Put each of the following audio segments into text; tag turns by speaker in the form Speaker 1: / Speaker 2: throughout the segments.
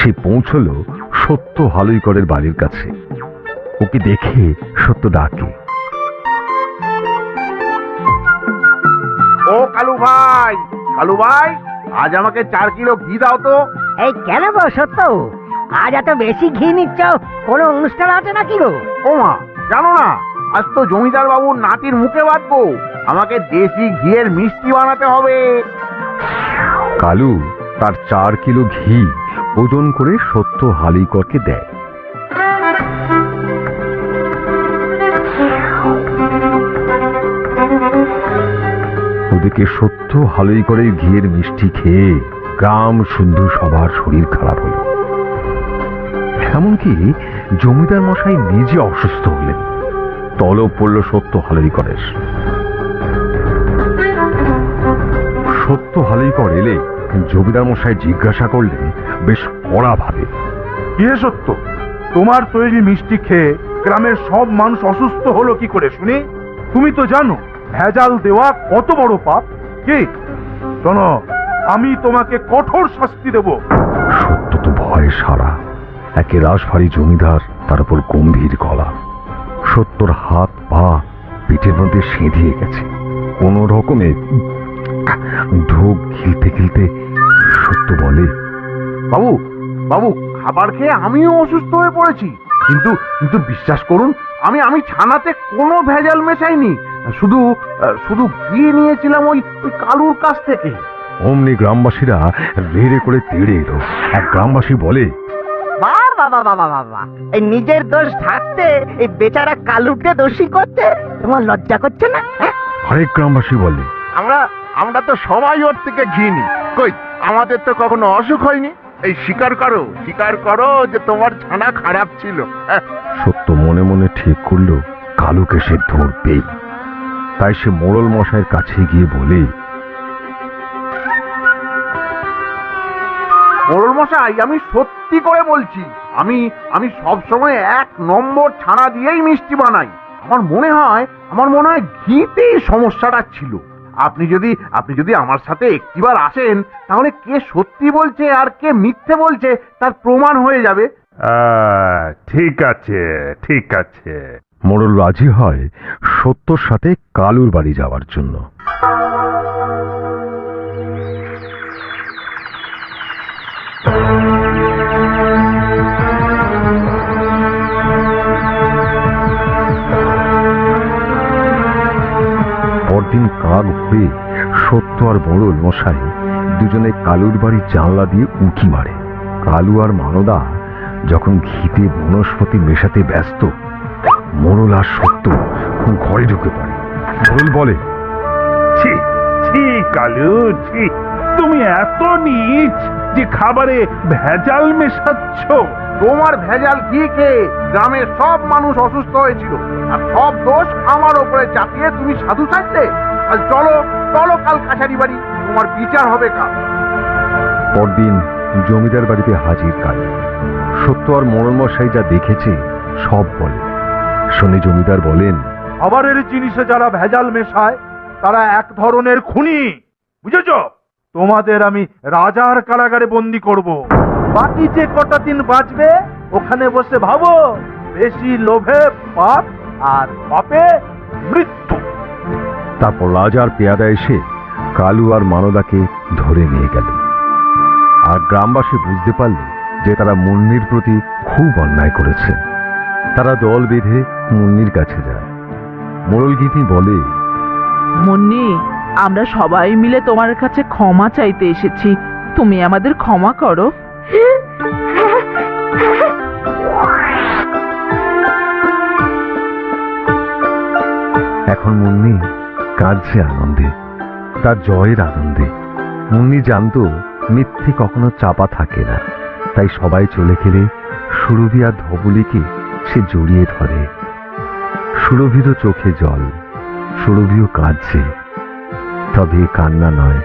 Speaker 1: সে পৌঁছলো সত্য হালুইকরের বাড়ির কাছে। ওকে দেখে সত্য ডাকে।
Speaker 2: ও কালু ভাই কালু ভাই আজ আমাকে চার কিলো ঘি দাও তো।
Speaker 3: এই কেন গো সত্য? আজ এত বেশি ঘি নিচ্ছ কোনো অনুষ্ঠান আছে নাকি গো?
Speaker 2: ও মা জানো না আজ তো জমিদার বাবুর নাতির মুখে বাঁধবো। আমাকে দেশি ঘিয়ের মিষ্টি বানাতে হবে।
Speaker 1: কালু তার চার কিলো ঘি ওজন করে সত্য হালুইকরকে দেয়। ওদিকে সত্য হালুইকরের ঘিয়ের মিষ্টি খেয়ে গ্রাম সুন্দর সবার শরীর খারাপ হলো। এমনকি জমিদার মশাই নিজে অসুস্থ হলেন। তলব পড়ল সত্য হালুইকরের সত্য হালুইকর এলে জমিদার মশাই জিজ্ঞাসা করলেন বেশ কড়া ভাবে
Speaker 4: কি সত্য? তোমার তৈরি মিষ্টি খেয়ে গ্রামের সব মানুষ অসুস্থ হলো কি করে শুনি? তুমি তো জানো ভেজাল দেওয়া কত বড় পাপ। কি? শোনো আমি তোমাকে কঠোর শাস্তি দেব।
Speaker 1: সত্য তো ভয় সারা। একে রাসভারী জমিদার তার উপর গম্ভীর গলা। সত্যর হাত পা পিঠের মধ্যে সেঁধিয়ে গেছে। কোন রকমে ঢোক গিলতে গিলতে সত্য বলে
Speaker 2: বাবু বাবু খাবার খেয়ে আমিও অসুস্থ হয়ে পড়েছি। কিন্তু কিন্তু বিশ্বাস করুন আমি আমি ছানাতে কোনো ভেজাল মেশাইনি। শুধু শুধু ঘি নিয়েছিলাম ওই ওই কালুর কাছ থেকে।
Speaker 1: অমনি গ্রামবাসীরা রেড়ে করে তেড়ে এলো। এক গ্রামবাসী বলে
Speaker 3: বাবা বাবা বাবা বাবা এই নিজের দোষ থাকতে এই বেচারা কালুকে দোষী করতে? তোমার লজ্জা করছে না হ্যাঁ?
Speaker 1: আরেক গ্রামবাসী বলে
Speaker 2: আমরা আমরা তো সবাই ওর থেকে ঘি নি কই আমাদের তো কখনো অসুখ হয়নি? এই স্বীকার করো স্বীকার করো যে তোমার ছানা খারাপ ছিল। হ্যাঁ,
Speaker 1: সত্য মনে মনে ঠিক করল কালুকে সে ধরবেই তাই সে মোড়ল মশাইয়ের কাছে গিয়ে বলে
Speaker 2: মোড়ল মশাই আমি সত্যি করে বলছি আমি আমি সব সময় এক নম্বর ছানা দিয়েই মিষ্টি বানাই। আমার মনে হয় আমার মনে হয় ঘিতেই সমস্যাটা ছিল। আপনি যদি আপনি যদি আমার সাথে একটিবার আসেন, তাহলে কে সত্যি বলছে আর কে মিথ্যে বলছে তার প্রমাণ হয়ে যাবে।
Speaker 4: ঠিক আছে ঠিক আছে।
Speaker 1: মোড়ল রাজি হয় সত্যর সাথে কালুর বাড়ি যাওয়ার জন্য। পরদিন কাক হয়ে সত্য আর বড় মশাই দুজনে কালুর বাড়ির জানলা দিয়ে উঁকি মারে। কালু আর মানদা যখন ঘিতে বনস্পতি মেশাতে ব্যস্ত মোড়ল আর সত্য ঘরে ঢুকে পড়ে। মোড়ল বলে
Speaker 4: কালু তুমি এত নিচ! যে খাবারে ভেজাল মেশাচ্ছ।
Speaker 2: তোমার ভেজাল ঘি খেয়ে গ্রামের সব মানুষ অসুস্থ হয়েছিল। আর সব দোষ আমার ওপরে চাপিয়ে তুমি সাধু সাজলে আর চলো চলো কাল কাছারি বাড়ি। তোমার বিচার হবে কাল।
Speaker 1: পরদিন জমিদার বাড়িতে হাজির কাল। সত্য আর মোড়ল মশাই যা দেখেছে সব বলে। শুনে জমিদার বলেন
Speaker 4: খাবারের জিনিসে যারা ভেজাল মেশায় তারা এক ধরনের খুনি। বুঝেছ? তোমাদের আমি রাজার কারাগারে বন্দি করব। বাকি যে কটা দিন বাঁচবে ওখানে বসে ভাবো বেশি লোভে পাপ আর পাপে মৃত্যু।
Speaker 1: তারপর রাজার পেয়াদা এসে কালু আর মানদাকে ধরে নিয়ে গেল। আর গ্রামবাসী বুঝতে পারল যে তারা মুন্নির প্রতি খুব অন্যায় করেছে। তারা দল বেঁধে মুন্নির কাছে যায়। মোড়ল গীতি বলে
Speaker 5: মুন্নি আমরা সবাই মিলে তোমার কাছে ক্ষমা চাইতে এসেছি। তুমি আমাদের ক্ষমা করো।
Speaker 1: এখন মুন্নি কাঁদছে আনন্দে, তার জয়ের আনন্দে। মুন্নি জানতো মিথ্যে কখনো চাপা থাকে না, তাই সবাই চলে গেলে সুরভি আর ধবলিকে সে জড়িয়ে ধরে। সুরভিরও চোখে জল, সুরভিও কাঁদছে। এ কান্না নয়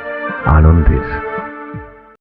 Speaker 1: আনন্দের।